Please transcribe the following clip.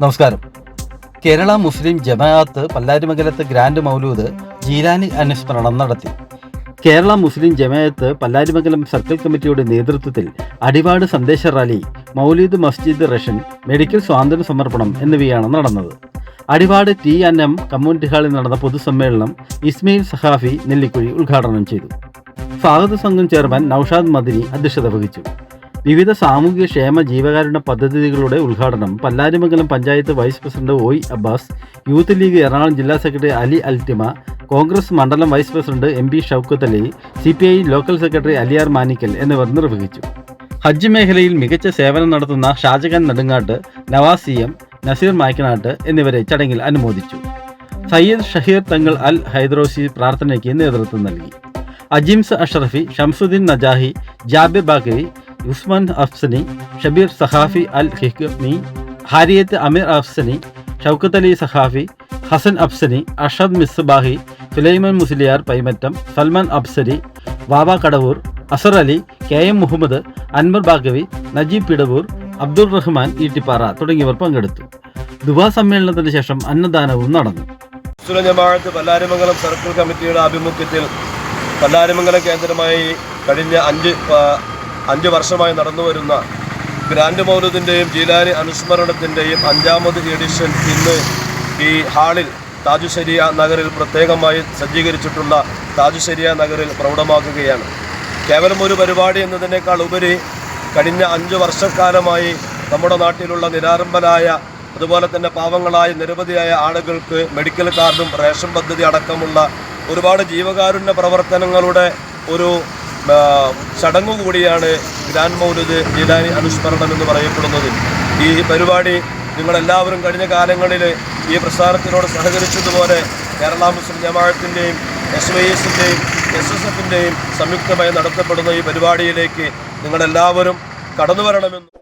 നമസ്കാരം. കേരള മുസ്ലിം ജമാഅത്ത് പല്ലാരിമംഗലത്ത് ഗ്രാൻഡ് മൗലൂദ് ജീലാനി അനുസ്മരണം നടത്തി. കേരള മുസ്ലിം ജമാഅത്ത് പല്ലാരിമംഗലം സർക്കിൾ കമ്മിറ്റിയുടെ നേതൃത്വത്തിൽ അടിവാട് സന്ദേശ റാലി മൗലീദ് മസ്ജിദ് റഷൻ മെഡിക്കൽ സ്വാതന്ത്ര്യ സമർപ്പണം എന്നിവയാണ് നടന്നത്. Adivad T N M community ഹാളിൽ നടന്ന പൊതുസമ്മേളനം ഇസ്മയിൽ സഹാഫി നെല്ലിക്കുഴി ഉദ്ഘാടനം ചെയ്തു. സ്വാഗത സംഘം ചെയർമാൻ നൌഷാദ് മദിനി അധ്യക്ഷത വഹിച്ചു. വിവിധ സാമൂഹിക ക്ഷേമ ജീവകാരുണ്യ പദ്ധതികളുടെ ഉദ്ഘാടനം പല്ലാരിമംഗലം പഞ്ചായത്ത് വൈസ് പ്രസിഡന്റ് ഒയ് അബ്ബാസ് യൂത്ത് ലീഗ് എറണാകുളം ജില്ലാ സെക്രട്ടറി അലി അൽറ്റിമ കോൺഗ്രസ് മണ്ഡലം vice president M P Shoukath Ali C P I local secretary Aliyar Manikkal എന്നിവർ നിർവഹിച്ചു. ഹജ്ജ് മേഖലയിൽ മികച്ച സേവനം നടത്തുന്ന ഷാജഹാൻ നെടുങ്ങാട്ട് നവാസ് സി എം നസീർ മായ്ക്കനാട്ട് എന്നിവരെ ചടങ്ങിൽ അനുമോദിച്ചു. സയ്യിദ് ഷഹീർ തങ്ങൾ അൽ ഹൈദ്രോസി പ്രാർത്ഥനയ്ക്ക് നേതൃത്വം നൽകി. അജിംസ് അഷ്റഫി ഷംസുദ്ദീൻ നജാഹി ജാബിർ ബാക്കരി ഉസ്മാൻ അഫ്സനി ഷബീർ സഹാഫി അൽ ഹിഖ്മി ഹാരിയത്ത് അമീർ അഫ്സനി ഷൗക്കത്ത് അലി സഹാഫി ഹസൻ അഫ്സനി അഷദ് മിസ്ബാഹി സുലൈമൻ മുസ്ലിയാർ പൈമറ്റം സൽമാൻ അബ്സരി വാവ കടവൂർ അസർ അലി കെ എം മുഹമ്മദ് അൻവർ ബാഗവി നജീബ് പിടവൂർ അബ്ദുൾ റഹ്മാൻ ഈട്ടിപ്പാറ തുടങ്ങിയവർ പങ്കെടുത്തു. ദുബാ സമ്മേളനത്തിന് ശേഷം അന്നദാനവും നടന്നു. ജമാഅത്ത് സർക്കിൾ കമ്മിറ്റിയുടെ ആഭിമുഖ്യത്തിൽ പല്ലാരിമംഗലം കേന്ദ്രമായി കഴിഞ്ഞ അഞ്ച് അഞ്ച് വർഷമായി നടന്നുവരുന്ന ഗ്രാൻഡ് മൗലൂദിന്റെയും ജീലാനി അനുസ്മരണത്തിന്റെയും അഞ്ചാമത് എഡിഷൻ ഇന്ന് ഈ ഹാളിൽ താജുശരിയ നഗറിൽ പ്രത്യേകമായി സജ്ജീകരിച്ചിട്ടുള്ള താജുശരിയ നഗറിൽ പ്രൗഢമാക്കുകയാണ്. കേവലം ഒരു പരിപാടി എന്നതിനേക്കാൾ ഉപരി കഴിഞ്ഞ അഞ്ച് വർഷക്കാലമായി നമ്മുടെ നാട്ടിലുള്ള നിരാരംഭരായ അതുപോലെ തന്നെ പാവങ്ങളായ നിരവധിയായ ആളുകൾക്ക് മെഡിക്കൽ കാർഡും റേഷൻ പദ്ധതി അടക്കമുള്ള ഒരുപാട് ജീവകാരുണ്യ പ്രവർത്തനങ്ങളുടെ ഒരു ചടങ്ങു കൂടിയാണ് ഗ്രാൻഡ് മൗലൂദ് ജീലാനി അനുസ്മരണം എന്ന് പറയപ്പെടുന്നത്. ഈ പരിപാടി നിങ്ങളെല്ലാവരും കഴിഞ്ഞ കാലങ്ങളിൽ ഈ പ്രസ്ഥാനത്തിനോട് സഹകരിച്ചതുപോലെ കേരള മുസ്ലിം ജമാഅത്തിന്റെയും എസ് വൈ എസിന്റെയും എസ് എസ് എഫിന്റെയും സംയുക്തമായി നടത്തപ്പെടുന്ന ഈ പരിപാടിയിലേക്ക് നിങ്ങളെല്ലാവരും കടന്നു വരണമെന്നും